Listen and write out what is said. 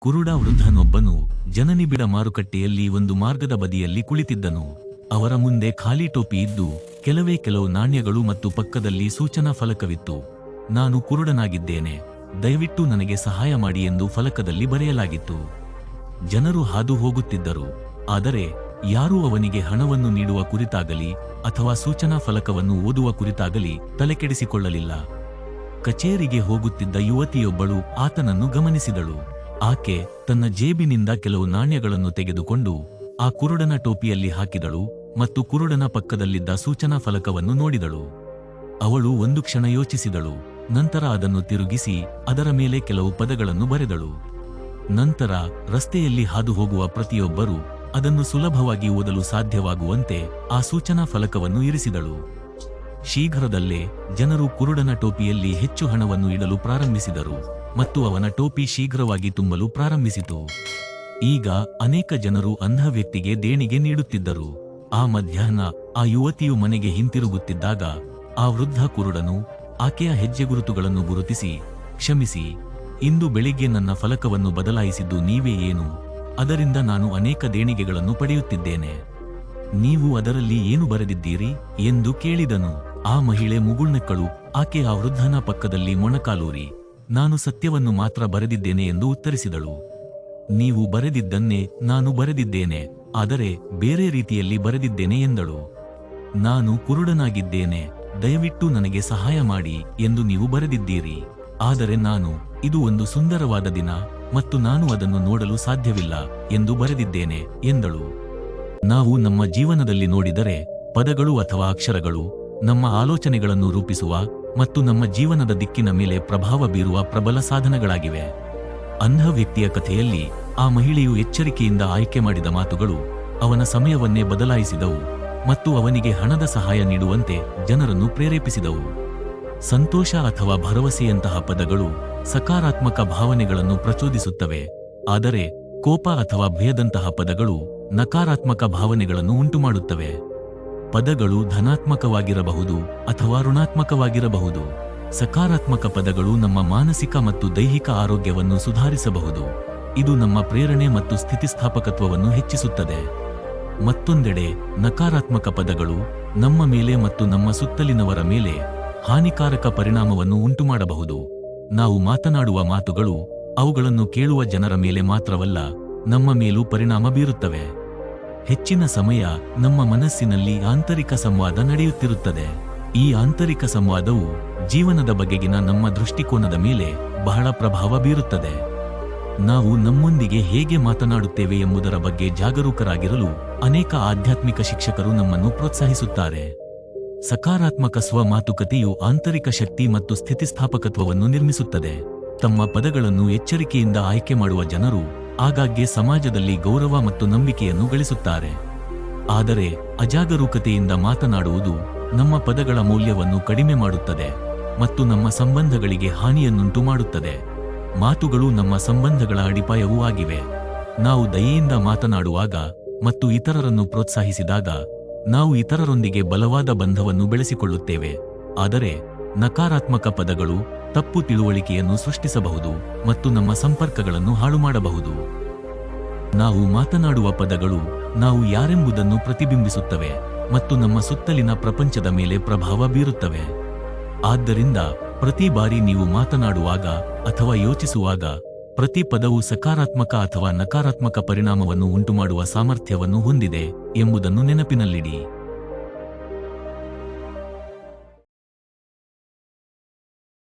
ಕುರುಡ ವೃದ್ಧನೊಬ್ಬನು ಜನನಿಬಿಡ ಮಾರುಕಟ್ಟೆಯಲ್ಲಿ ಒಂದು ಮಾರ್ಗದ ಬದಿಯಲ್ಲಿ ಕುಳಿತಿದ್ದನು. ಅವರ ಮುಂದೆ ಖಾಲಿ ಟೋಪಿ ಇದ್ದು ಕೆಲವೇ ಕೆಲವು ನಾಣ್ಯಗಳು ಮತ್ತು ಪಕ್ಕದಲ್ಲಿ ಸೂಚನಾ ಫಲಕವಿತ್ತು. ನಾನು ಕುರುಡನಾಗಿದ್ದೇನೆ. ದಯವಿಟ್ಟು ನನಗೆ ಸಹಾಯ ಮಾಡಿ ಎಂದು ಫಲಕದಲ್ಲಿ ಬರೆಯಲಾಗಿತ್ತು. ಜನರು ಹಾದು ಹೋಗುತ್ತಿದ್ದರು. ಆದರೆ ಯಾರೂ ಅವನಿಗೆ ಹಣವನ್ನು ನೀಡುವ ಕುರಿತಾಗಲಿ ಅಥವಾ ಸೂಚನಾ ಫಲಕವನ್ನು ಓದುವ ಕುರಿತಾಗಲಿ ತಲೆಕೆಡಿಸಿಕೊಳ್ಳಲಿಲ್ಲ. ಕಚೇರಿಗೆ ಹೋಗುತ್ತಿದ್ದ ಯುವತಿಯೊಬ್ಬಳು ಆತನನ್ನು ಗಮನಿಸಿದಳು. ಆಕೆ ತನ್ನ ಜೇಬಿನಿಂದ ಕೆಲವು ನಾಣ್ಯಗಳನ್ನು ತೆಗೆದುಕೊಂಡು ಆ ಕುರುಡನ ಟೋಪಿಯಲ್ಲಿ ಹಾಕಿದಳು ಮತ್ತು ಕುರುಡನ ಪಕ್ಕದಲ್ಲಿದ್ದ ಸೂಚನಾ ಫಲಕವನ್ನು ನೋಡಿದಳು. ಅವಳು ಒಂದು ಕ್ಷಣ ಯೋಚಿಸಿದಳು, ನಂತರ ಅದನ್ನು ತಿರುಗಿಸಿ ಅದರ ಮೇಲೆ ಕೆಲವು ಪದಗಳನ್ನು ಬರೆದಳು. ನಂತರ ರಸ್ತೆಯಲ್ಲಿ ಹಾದು ಹೋಗುವ ಪ್ರತಿಯೊಬ್ಬರೂ ಅದನ್ನು ಸುಲಭವಾಗಿ ಓದಲು ಸಾಧ್ಯವಾಗುವಂತೆ ಆ ಸೂಚನಾ ಫಲಕವನ್ನು ಇರಿಸಿದಳು. ಶೀಘ್ರದಲ್ಲೇ ಜನರು ಕುರುಡನ ಟೋಪಿಯಲ್ಲಿ ಹೆಚ್ಚು ಹಣವನ್ನು ಇಡಲು ಪ್ರಾರಂಭಿಸಿದರು. ಮತ್ತು ಅವನ ಟೋಪಿ ಶೀಘ್ರವಾಗಿ ತುಂಬಲು ಪ್ರಾರಂಭಿಸಿತು. ಈಗ ಅನೇಕ ಜನರು ಅಂಧ ವ್ಯಕ್ತಿಗೆ ದೇಣಿಗೆ ನೀಡುತ್ತಿದ್ದರು. ಆ ಮಧ್ಯಾಹ್ನ ಆ ಯುವತಿಯು ಮನೆಗೆ ಹಿಂತಿರುಗುತ್ತಿದ್ದಾಗ ಆ ವೃದ್ಧ ಕುರುಡನು ಆಕೆಯ ಹೆಜ್ಜೆಗುರುತುಗಳನ್ನು ಗುರುತಿಸಿ, ಕ್ಷಮಿಸಿ, ಇಂದು ಬೆಳಿಗ್ಗೆ ನನ್ನ ಫಲಕವನ್ನು ಬದಲಾಯಿಸಿದ್ದು ನೀವೇ ಏನು? ಅದರಿಂದ ನಾನು ಅನೇಕ ದೇಣಿಗೆಗಳನ್ನು ಪಡೆಯುತ್ತಿದ್ದೇನೆ. ನೀವು ಅದರಲ್ಲಿ ಏನು ಬರೆದಿದ್ದೀರಿ? ಎಂದು ಕೇಳಿದನು. ಆ ಮಹಿಳೆ ಮುಗುಳ್ನಕ್ಕಳು ಆಕೆ ಆ ವೃದ್ಧನ ಪಕ್ಕದಲ್ಲಿ ಮೊಣಕಾಲೂರಿ ನಾನು ಸತ್ಯವನ್ನು ಮಾತ್ರ ಬರೆದಿದ್ದೇನೆ ಎಂದು ಉತ್ತರಿಸಿದಳು. ನೀವು ಬರೆದಿದ್ದನ್ನೇ ನಾನು ಬರೆದಿದ್ದೇನೆ, ಆದರೆ ಬೇರೆ ರೀತಿಯಲ್ಲಿ ಬರೆದಿದ್ದೇನೆ ಎಂದಳು. ನಾನು ಕುರುಡನಾಗಿದ್ದೇನೆ, ದಯವಿಟ್ಟು ನನಗೆ ಸಹಾಯ ಮಾಡಿ ಎಂದು ನೀವು ಬರೆದಿದ್ದೀರಿ. ಆದರೆ ನಾನು, ಇದು ಒಂದು ಸುಂದರವಾದ ದಿನ ಮತ್ತು ನಾನು ಅದನ್ನು ನೋಡಲು ಸಾಧ್ಯವಿಲ್ಲ ಎಂದು ಬರೆದಿದ್ದೇನೆ ಎಂದಳು. ನಾವು ನಮ್ಮ ಜೀವನದಲ್ಲಿ ನೋಡಿದರೆ ಪದಗಳು ಅಥವಾ ಅಕ್ಷರಗಳು ನಮ್ಮ ಆಲೋಚನೆಗಳನ್ನು ರೂಪಿಸುವ ಮತ್ತು ನಮ್ಮ ಜೀವನದ ದಿಕ್ಕಿನ ಮೇಲೆ ಪ್ರಭಾವ ಬೀರುವ ಪ್ರಬಲ ಸಾಧನಗಳಾಗಿವೆ. ಅಂಧ ವ್ಯಕ್ತಿಯ ಕಥೆಯಲ್ಲಿ ಆ ಮಹಿಳೆಯು ಎಚ್ಚರಿಕೆಯಿಂದ ಆಯ್ಕೆ ಮಾಡಿದ ಮಾತುಗಳು ಅವನ ಸಮಯವನ್ನೇ ಬದಲಾಯಿಸಿದವು ಮತ್ತು ಅವನಿಗೆ ಹಣದ ಸಹಾಯ ನೀಡುವಂತೆ ಜನರನ್ನು ಪ್ರೇರೇಪಿಸಿದವು. ಸಂತೋಷ ಅಥವಾ ಭರವಸೆಯಂತಹ ಪದಗಳು ಸಕಾರಾತ್ಮಕ ಭಾವನೆಗಳನ್ನು ಪ್ರಚೋದಿಸುತ್ತವೆ, ಆದರೆ ಕೋಪ ಅಥವಾ ಭಯದಂತಹ ಪದಗಳು ನಕಾರಾತ್ಮಕ ಭಾವನೆಗಳನ್ನು ಉಂಟುಮಾಡುತ್ತವೆ. ಪದಗಳು ಧನಾತ್ಮಕವಾಗಿರಬಹುದು ಅಥವಾ ಋಣಾತ್ಮಕವಾಗಿರಬಹುದು. ಸಕಾರಾತ್ಮಕ ಪದಗಳು ನಮ್ಮ ಮಾನಸಿಕ ಮತ್ತು ದೈಹಿಕ ಆರೋಗ್ಯವನ್ನು ಸುಧಾರಿಸಬಹುದು. ಇದು ನಮ್ಮ ಪ್ರೇರಣೆ ಮತ್ತು ಸ್ಥಿತಿಸ್ಥಾಪಕತ್ವವನ್ನು ಹೆಚ್ಚಿಸುತ್ತದೆ. ಮತ್ತೊಂದೆಡೆ, ನಕಾರಾತ್ಮಕ ಪದಗಳು ನಮ್ಮ ಮೇಲೆ ಮತ್ತು ನಮ್ಮ ಸುತ್ತಲಿನವರ ಮೇಲೆ ಹಾನಿಕಾರಕ ಪರಿಣಾಮವನ್ನು ಉಂಟುಮಾಡಬಹುದು. ನಾವು ಮಾತನಾಡುವ ಮಾತುಗಳು ಅವುಗಳನ್ನು ಕೇಳುವ ಜನರ ಮೇಲೆ ಮಾತ್ರವಲ್ಲ, ನಮ್ಮ ಮೇಲೂ ಪರಿಣಾಮ ಬೀರುತ್ತವೆ. ಹೆಚ್ಚಿನ ಸಮಯ ನಮ್ಮ ಮನಸ್ಸಿನಲ್ಲಿ ಆಂತರಿಕ ಸಂವಾದ ನಡೆಯುತ್ತಿರುತ್ತದೆ. ಈ ಆಂತರಿಕ ಸಂವಾದವು ಜೀವನದ ಬಗೆಗಿನ ನಮ್ಮ ದೃಷ್ಟಿಕೋನದ ಮೇಲೆ ಬಹಳ ಪ್ರಭಾವ ಬೀರುತ್ತದೆ. ನಾವು ನಮ್ಮೊಂದಿಗೆ ಹೇಗೆ ಮಾತನಾಡುತ್ತೇವೆ ಎಂಬುದರ ಬಗ್ಗೆ ಜಾಗರೂಕರಾಗಿರಲು ಅನೇಕ ಆಧ್ಯಾತ್ಮಿಕ ಶಿಕ್ಷಕರು ನಮ್ಮನ್ನು ಪ್ರೋತ್ಸಾಹಿಸುತ್ತಾರೆ. ಸಕಾರಾತ್ಮಕ ಸ್ವ ಮಾತುಕತೆಯು ಆಂತರಿಕ ಶಕ್ತಿ ಮತ್ತು ಸ್ಥಿತಿಸ್ಥಾಪಕತ್ವವನ್ನು ನಿರ್ಮಿಸುತ್ತದೆ. ತಮ್ಮ ಪದಗಳನ್ನು ಎಚ್ಚರಿಕೆಯಿಂದ ಆಯ್ಕೆ ಮಾಡುವ ಜನರು ಆಗಾಗ್ಗೆ ಸಮಾಜದಲ್ಲಿ ಗೌರವ ಮತ್ತು ನಂಬಿಕೆಯನ್ನು ಗಳಿಸುತ್ತಾರೆ. ಆದರೆ ಅಜಾಗರೂಕತೆಯಿಂದ ಮಾತನಾಡುವುದು ನಮ್ಮ ಪದಗಳ ಮೌಲ್ಯವನ್ನು ಕಡಿಮೆ ಮಾಡುತ್ತದೆ ಮತ್ತು ನಮ್ಮ ಸಂಬಂಧಗಳಿಗೆ ಹಾನಿಯನ್ನುಂಟು ಮಾಡುತ್ತದೆ. ಮಾತುಗಳು ನಮ್ಮ ಸಂಬಂಧಗಳ ಅಡಿಪಾಯವೂ ಆಗಿವೆ. ನಾವು ದಯೆಯಿಂದ ಮಾತನಾಡುವಾಗ ಮತ್ತು ಇತರರನ್ನು ಪ್ರೋತ್ಸಾಹಿಸಿದಾಗ ನಾವು ಇತರರೊಂದಿಗೆ ಬಲವಾದ ಬಂಧವನ್ನು ಬೆಳೆಸಿಕೊಳ್ಳುತ್ತೇವೆ. ಆದರೆ ನಕಾರಾತ್ಮಕ ಪದಗಳು, ತಪ್ಪು ತಿಳುವಳಿಕೆಯನ್ನು ಸೃಷ್ಟಿಸಬಹುದು ಮತ್ತು ನಮ್ಮ ಸಂಪರ್ಕಗಳನ್ನು ಹಾಳು ಮಾಡಬಹುದು ನಾವು ಮಾತನಾಡುವ ಪದಗಳು, ನಾವು ಯಾರೆಂಬುದನ್ನು ಪ್ರತಿಬಿಂಬಿಸುತ್ತವೆ ಮತ್ತು ನಮ್ಮ ಸುತ್ತಲಿನ ಪ್ರಪಂಚದ ಮೇಲೆ ಪ್ರಭಾವ ಬೀರುತ್ತವೆ. ಆದ್ದರಿಂದ, ಪ್ರತಿ ಬಾರಿ ನೀವು ಮಾತನಾಡುವಾಗ ಅಥವಾ ಯೋಚಿಸುವಾಗ, ಪ್ರತಿ ಪದವು ಸಕಾರಾತ್ಮಕ ಅಥವಾ ನಕಾರಾತ್ಮಕ ಪರಿಣಾಮವನ್ನು ಉಂಟುಮಾಡುವ ಸಾಮರ್ಥ್ಯವನ್ನು ಹೊಂದಿದೆ ಎಂಬುದನ್ನು ನೆನಪಿನಲ್ಲಿಡಿ.